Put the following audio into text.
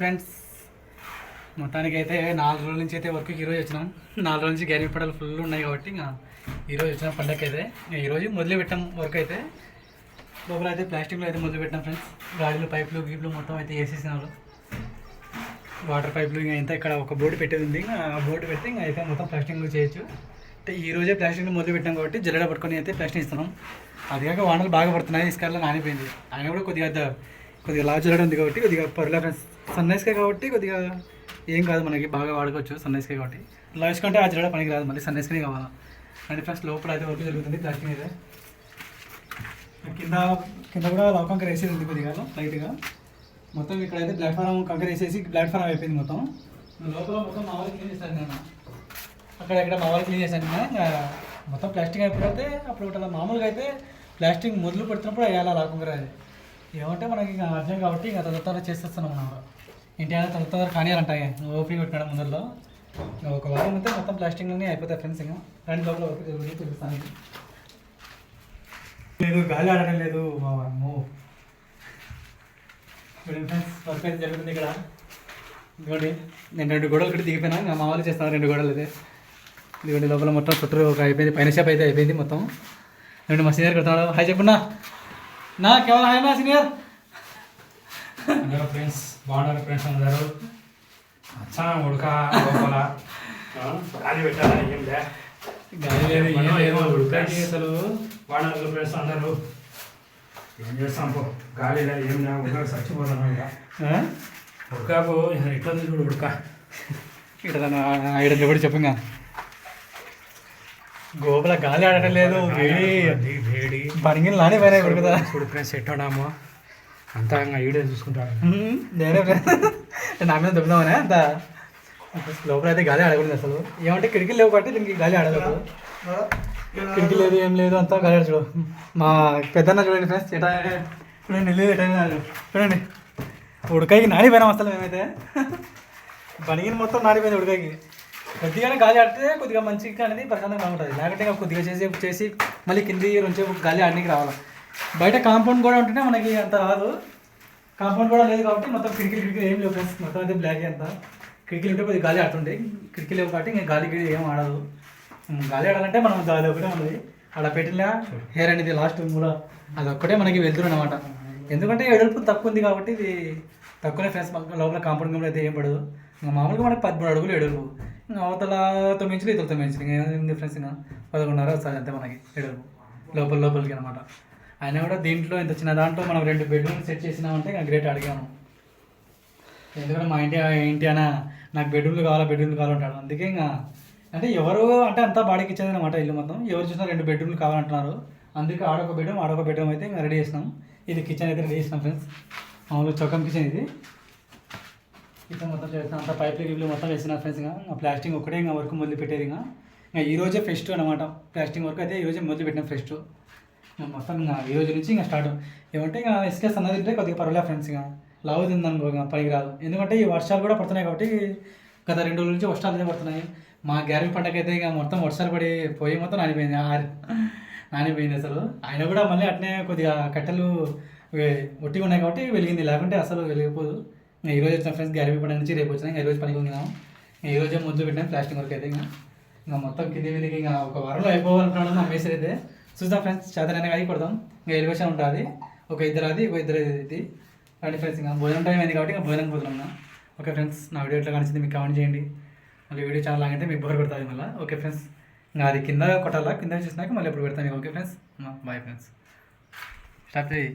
Friends. మొత్తానికి అయితే నాలుగు రోజుల నుంచి అయితే వర్క్కి ఈరోజు వచ్చినాం. నాలుగు రోజుల నుంచి గ్యారీ పడాలు ఫుల్ ఉన్నాయి కాబట్టి ఇంకా ఈరోజు వచ్చిన పండగకి అయితే ఇంకా ఈరోజు మొదలు పెట్టాం వర్క్ అయితే. లోపల అయితే ప్లాస్టిక్లో అయితే మొదలు పెట్టాం ఫ్రెండ్స్ గాడిలో పైపులు గీపులు మొత్తం అయితే వేసేసినారు. వాటర్ పైపులు ఇంకా ఇంత ఇక్కడ ఒక బోర్డు పెట్టేది ఉంది. ఇంకా ఆ బోర్డు పెడితే ఇంకా అయితే మొత్తం ప్లాస్టింగ్ చేయొచ్చు. అంటే ఈ రోజే ప్లాస్టింగ్ మొదలు పెట్టాం కాబట్టి జల్లెడ పట్టుకొని అయితే ప్లాస్టింగ్ ఇస్తున్నాం. అది కాక వానలు బాగా పడుతున్నాయి. ఇసుకల్లో నానిపోయింది. ఆయన కూడా కొద్దిగా కొద్దిగా లాజ్ జల్లడం ఉంది కాబట్టి కొద్దిగా పర్లే ఫ్రెండ్స్ సన్నైస్కే కాబట్టి కొద్దిగా ఏం కాదు మనకి బాగా వాడుకోవచ్చు సన్నైస్కే కాబట్టి. లైఫ్ కంటే ఆ జల్లడ పనికి రాదు మళ్ళీ సన్నైస్కే కావాలా? అంటే ఫస్ట్ లోపల అయితే వర్క్ జరుగుతుంది ప్లాస్టింగ్ అయితే. కింద కింద కూడా లవ్ కంకర వేసేది ఉంది కొద్దిగా లైట్గా మొత్తం ఇక్కడైతే ప్లాట్ఫామ్ కంకర వేసేసి ప్లాట్ఫామ్ అయిపోయింది మొత్తం. లోపల మొత్తం మా క్లీన్ చేశాను నేను అక్కడ ఇక్కడ మా క్లీన్ చేశాను మొత్తం ప్లాస్టిక్ అయిపోతే అప్పుడు ఒకటి మామూలుగా అయితే ప్లాస్టిక్ మొదలు పెడుతున్నప్పుడు అయ్యాలా అలా అది. ఏమంటే మనకి ఇంకా అర్థం కాబట్టి ఇంకా తొందర తొందర చేసేస్తున్నాం మనం ఇంటి అయినా తొందర తొందర కానీ అంటాయి ఓపెనింగ్ పెట్టినాడు ముందరలో? ఒక వారం అయితే మొత్తం ప్లాస్టింగ్లోనే అయిపోతాయి ఫ్రెండ్స్ ఇంకా. రెండు లోపల ఓపెన్ చూపిస్తాను లేదు గాలి ఆడడం లేదు మా అమ్ము. చూడండి ఫ్రెండ్స్ వర్క్ అయితే జరుగుతుంది ఇక్కడ. ఇదిగోండి నేను రెండు గోడలు కూడా దిగిపోయినా ఇంకా మా వాళ్ళు చేస్తాను రెండు గోడలు అయితే. ఇదిగోండి లోపల మొత్తం చుట్టూ ఒక అయిపోయింది పైన షాప్ అయితే అయిపోయింది మొత్తం. రెండు మా సీనియర్ కడతాడు హాయ్ చెప్పున్నా. నా కేవలం హాయ్ నా సీనియర్? అందరూ ఫ్రెండ్స్ బాగున్నారు ఫ్రెండ్స్ అందరూ. అచ్చా ఉడక లోపల గాలి పెట్టాలా ఏం లే. గాలి లేదు ఏం మనం లేదు ఏమో ఉడకాకి అసలు. బాగున్నారు ఫ్రెండ్స్ అందరూ. ఏం చేస్తాం పో. గాలి లే ఏం లే ఉడక చచ్చిపోతాను ఇక? ఉడకకు ఎట్లా చూడు ఉడక. ఇక్కడ ఐదు కూడా చెప్పు ఇంకా గోపుల గాలి ఆడటం లేదు. పనిగిన లానే పైన ఇప్పుడు కదా. చూడు ఫ్రెండ్స్ ఎట్టున్నాము అంతా ఇంకా ఈడే చూసుకుంటాడు. నేనే. నా మీద దుబ్బుదామనే అంత? లోపల అయితే గాలి ఆడకూడదు అసలు. ఏమంటే కిటికీలు లేవు కాబట్టి దీనికి గాలి ఆడకూడదు. కిటికీ లేదు ఏం లేదు అంతా గాలి ఆడ చూడు. మా పెద్దన్న చూడండి ఫ్రెండ్స్ ఎటా? చూడండి ఇల్లు ఎటా అయినాడు. చూడండి. ఉడకాయికి నాడిపోయినాం అసలు మేమైతే. పనిగిన మొత్తం నాడిపోయింది ఉడకాయికి. కొద్దిగానే గాలి ఆడితే కొద్దిగా మంచిగా అనేది ప్రశాంతంగా ఉంటుంది లేకపోతే ఇంకా కొద్దిగా చేసి చేసి మళ్ళీ కింది నుంచి గాలి ఆడడానికి రావాలి. బయట కాంపౌండ్ కూడా ఉంటేనే మనకి అంత రాదు. కాంపౌండ్ కూడా లేదు కాబట్టి మొత్తం కిటికీలు కిటికీలు ఏం లేవు ఫ్రెండ్స్. మొత్తం అయితే బ్లాక్ అంతా. కిటికీలు ఉంటే కొద్దిగా గాలి ఆడుతుండే. కిటికీ లేవు కాబట్టి ఇంకా గాలి గిడి ఏం ఆడదు. గాలి ఆడాలంటే మనం అది ఒకటే ఉన్నది. అక్కడ పెట్టిన హెయిర్ అనేది లాస్ట్ కూడా అది ఒక్కటే మనకి వెళ్తుంది అనమాట ఎందుకంటే ఎడుపు తక్కువ ఉంది కాబట్టి ఇది తక్కువనే ఫ్రెండ్స్. లోపల కాంపౌండ్ గమ్ములు అయితే ఏం పడదు. ఇంకా మామూలుగా మనకి పదమూడు అడుగులు ఎడుపు అవతల తొమ్మిది ఇంచులు ఇతల తొమ్మిది ఇంచులు. ఇంకా ఫ్రెండ్స్ ఇంకా? పదకొండున్నర వస్తుంది అంతే మనకి ఎడుపు లోపల లోపలికి అనమాట అయినా కూడా దీంట్లో ఇంత చిన్న దాంట్లో మనం రెండు బెడ్రూమ్ సెట్ చేసినామంటే ఇంకా గ్రేట్ అడిగాము. ఎందుకంటే మా ఇంటి ఏంటి అన్న నాకు బెడ్రూమ్లు కావాలా బెడ్రూమ్లు కావాలంటాడు అందుకే ఇంకా అంటే ఎవరు అంటే అంతా బాడీకి ఇచ్చేది అనమాట ఇల్లు మొత్తం. ఎవరు చూసినా రెండు బెడ్రూమ్లు కావాలంటున్నారు. అందుకే ఆడొక బెడ్రూమ్ ఆడొక బెడ్రూమ్ అయితే ఇంకా రెడీ చేసినాం. ఇది కిచెన్ అయితే రెడీ చేసినాం ఫ్రెండ్స్ మామూలు చొక్కం కిచెన్ ఇది. ఇట్లా మొత్తం చేస్తాం అంతా పైపులు గిప్లు మొత్తం వేసిన ఫ్రెండ్స్ ఇంకా. ఇంకా ప్లాస్టింగ్ ఒకటే ఇంకా వర్క్ మొదలు పెట్టేది ఇంకా. ఇంకా ఈ రోజే ఫెస్ట్ అనమాట ప్లాస్టింగ్ వర్క్ అయితే ఈ రోజే మొదలు పెట్టిన ఫెస్ట్ మొత్తం ఇంకా ఈ రోజు నుంచి ఇంకా స్టార్ట్ ఏమంటే ఇంకా ఎస్కేస్ అన్నది ఉంటే కొద్దిగా పర్వాలేదు ఫ్రెండ్స్ ఇంకా. లావు తిందనుకో ఇంకా పనికిరాదు ఎందుకంటే ఈ వర్షాలు కూడా పడుతున్నాయి కాబట్టి గత రెండు రోజుల నుంచి వర్షాలు అయితే పడుతున్నాయి. మా గ్యారెంటీ పండగ అయితే ఇక మొత్తం వర్షాలు పడి పోయి మొత్తం నానిపోయింది. నానిపోయింది అసలు. ఆయన కూడా మళ్ళీ అట్నే కొద్దిగా కట్టెలు ఒట్టిగా ఉన్నాయి కాబట్టి వెలిగింది. లేకుంటే అసలు వెలిగిపోదు. ఈరోజు వచ్చిన ఫ్రెండ్స్ గ్యారెల్ పండుగ నుంచి రేపు వచ్చినా ఈరోజు పనికి ఉందాం ఈ రోజే ముందు పెట్టాను ప్లాస్టింగ్ వర్క్ అయితే ఇంకా ఇంకా మొత్తం కింది మీదకి ఇంకా ఒక వారంలో అయిపోవాలనుకున్నాడు మా మేసరి అయితే. చూద్దాం ఫ్రెండ్స్ చేతనైనా కానీ కొడదాం. ఇంకా ఎలివేషన్ ఉంటుంది ఒక ఇద్దరు అది ఒక ఇద్దరు ఇది రండి ఫ్రెండ్స్ ఇంకా భోజనం టైం అయింది కాబట్టి ఇంకా భోజనం పోతున్నాం ఓకే ఫ్రెండ్స్ నా వీడియో ఎట్లా కనిచింది మీకు కామెంట్ చేయండి. మళ్ళీ వీడియో చాలా లాగంటే మీకు బోర్ కొడుతుంది మళ్ళీ. ఓకే ఫ్రెండ్స్ ఇంకా అది కింద కొట్టాలా? కింద చూసినాక మళ్ళీ ఎప్పుడు పెడతాను okay friends bye friends. Start చేయి.